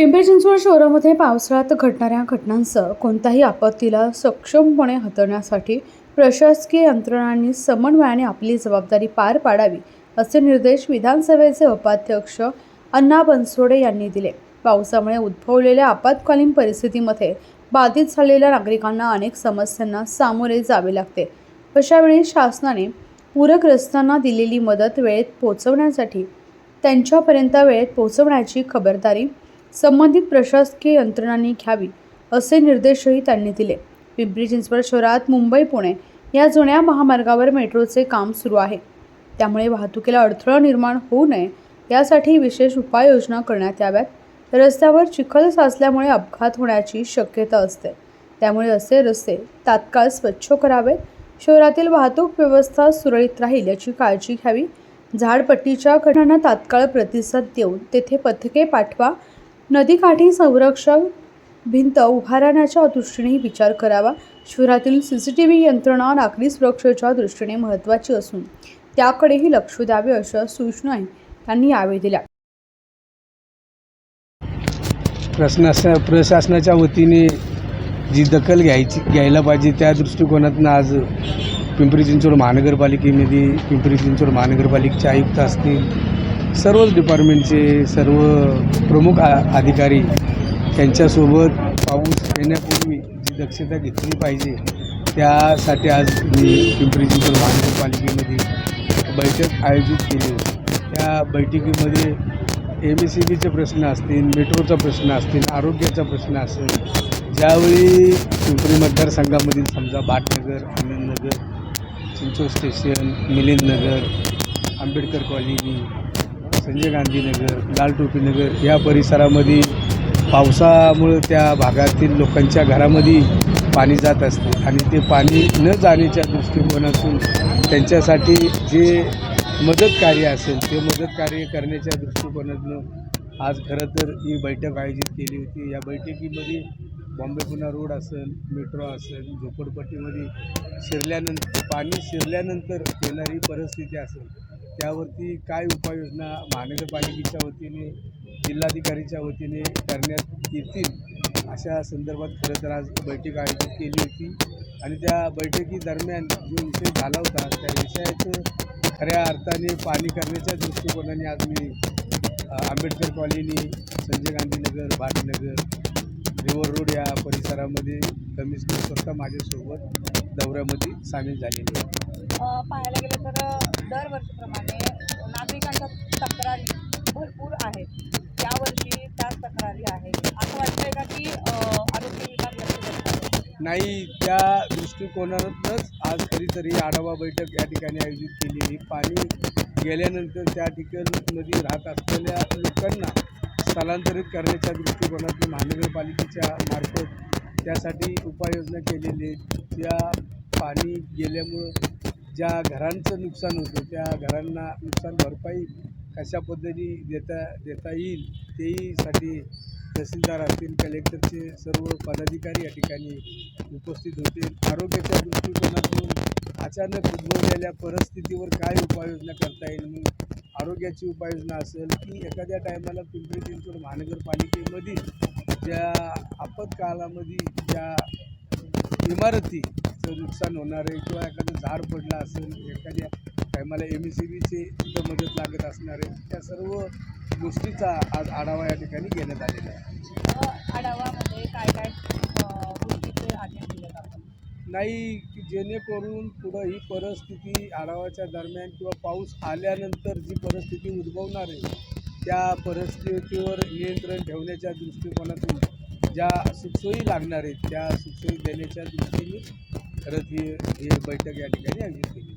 पिंपरी चिंचवड शहरामध्ये पावसाळ्यात घडणाऱ्या घटनांसह कोणत्याही आपत्तीला सक्षमपणे हाताळण्यासाठी प्रशासकीय यंत्रणांनी समन्वयाने आपली जबाबदारी पार पाडावी असे निर्देश विधानसभेचे उपाध्यक्ष अण्णा बनसोडे यांनी दिले. पावसामुळे उद्भवलेल्या आपत्कालीन परिस्थितीमध्ये बाधित झालेल्या नागरिकांना अनेक समस्यांना सामोरे जावे लागते. अशावेळी शासनाने पूरग्रस्तांना दिलेली मदत वेळेत पोहोचवण्यासाठी त्यांच्यापर्यंत वेळेत पोहोचवण्याची खबरदारी संबंधित प्रशासकीय यंत्रणांनी घ्यावी असे निर्देशही त्यांनी दिले. पिंपरी चिंचवड शहरात मुंबई पुणे या जुन्या महामार्गावर मेट्रोचे काम सुरू आहे. त्यामुळे वाहतुकीला अडथळा निर्माण होऊ नये यासाठी विशेष उपाययोजना करण्यात याव्यात. रस्त्यावर चिखल साचल्यामुळे अपघात होण्याची शक्यता असते. त्यामुळे असे रस्ते तात्काळ स्वच्छ करावेत. शहरातील वाहतूक व्यवस्था सुरळीत राहील याची काळजी घ्यावी. झाडपट्टीच्या घटनांना तात्काळ प्रतिसाद देऊन तेथे पथके पाठवा. नदीकाठी संरक्षक भिंत उभारण्याच्या दृष्टीनेही विचार करावा. शहरातील सी सी टी व्ही यंत्रणा नागरी सुरक्षेच्या दृष्टीने महत्त्वाची असून त्याकडेही लक्ष द्यावे अशा सूचनाही त्यांनी यावेळी दिल्या. प्रशास प्रशासनाच्या वतीने जी दखल घ्यायची घ्यायला पाहिजे त्या दृष्टिकोनातून आज पिंपरी चिंचवड महानगरपालिकेमध्ये पिंपरी चिंचवड महानगरपालिकेचे आयुक्त असतील सर्वच डिपार्टमेंटचे सर्व प्रमुख आ अधिकारी त्यांच्यासोबत पाऊस येण्यापूर्वी जी दक्षता घेतली पाहिजे त्यासाठी आज मी पिंपरी चिंचवड महानगरपालिकेमध्ये बैठक आयोजित केली. त्या बैठकीमध्ये एम एस सी बीचे प्रश्न असतील मेट्रोचा प्रश्न असतील आरोग्याचा प्रश्न असेल ज्यावेळी पिंपरी मतदारसंघामधील समजा भाटनगर आनंदनगर चिंचोड स्टेशन मिलिंदनगर आंबेडकर कॉलनी संजय गांधी नगर लाल टोपी नगर या परिसरामध्ये पावसामुळं त्या भागातील लोकांच्या घरामध्ये पाणी जात असते. आणि ते पाणी न जाण्याच्या दृष्टिकोनातून त्यांच्यासाठी जे मदत कार्य असेल ते मदत कार्य करण्याच्या दृष्टिकोनातून आज खरं तर ही बैठक आयोजित केली होती. या बैठकीमध्ये बॉम्बे पुणा रोड असेल मेट्रो असेल झोपडपट्टीमध्ये शिरल्यानंतर पाणी शिरल्यानंतर येणारी परिस्थिती असेल त्यावरती काय उपाययोजना महानगरपालिकेच्या वतीने जिल्हाधिकारीच्या वतीने करण्यात येतील अशा संदर्भात खरं तर आज बैठक आयोजित केली होती. आणि त्या बैठकीदरम्यान जो विषय झाला होता त्या विषयाचं खऱ्या अर्थाने पाणी करण्याच्या दृष्टिकोनाने आज मी Ambedkar colony Sanjay Gandhinagar Bhatnagar river road या परिसरामध्ये कमिशनर स्वतः माझ्यासोबत दौऱ्यामध्ये सामील झालेली आहे पाहायला गेलं तर दरवर्षीप्रमाणे नागरिकांच्या तक्रारी भरपूर आहेत. यावर्षी त्याच तक्रारी आहेत. असं वाटतंय का की आरोग्य विभाग नाही? त्या दृष्टिकोनातच आज कधीतरी आढावा बैठक या ठिकाणी आयोजित केलेली पाणी गेल्यानंतर त्या ठिकाणमध्ये राहत असलेल्या लोकांना स्थलांतरित करण्याच्या दृष्टिकोनातून महानगरपालिकेच्या मार्फत त्यासाठी उपाययोजना केलेली त्या पाणी गेल्यामुळं ज्या घरांचं नुकसान होतं त्या घरांना नुकसान भरपाई कशा पद्धती देता देता येईल तेहीसाठी तहसीलदार असतील कलेक्टरचे सर्व पदाधिकारी या ठिकाणी उपस्थित होते. आरोग्याच्या दृष्टिकोनातून अचानक उद्भवलेल्या परिस्थितीवर काय उपाययोजना करता येईल? मग आरोग्याची उपाययोजना असेल की एखाद्या टायमाला पिंपरी चिंचवड महानगरपालिकेमधील ज्या आपत्कालामध्ये ज्या इमारती इमारतीचं नुकसान होणार आहे किंवा एखादं झाड पडलं असेल एखाद्या टायमाला एम एस सी बीचे तिथं मदत लागत असणार आहे त्या सर्व गोष्टीचा आज आढावा या ठिकाणी घेण्यात आलेला आहे. आढावामध्ये काय काय अ, गोष्टीचे आदेश दिले जातात नाही की जेणेकरून पुढं ही परिस्थिती आढावाच्या दरम्यान किंवा पाऊस आल्यानंतर जी परिस्थिती उद्भवणार आहे त्या परिस्थितीवर नियंत्रण ठेवण्याच्या दृष्टिकोनातून ज्या सुखसोयी लागणार आहेत त्या सुखसोयी देण्याच्या दृष्टीने खरंच ही ही बैठक या ठिकाणी आयोजित केली.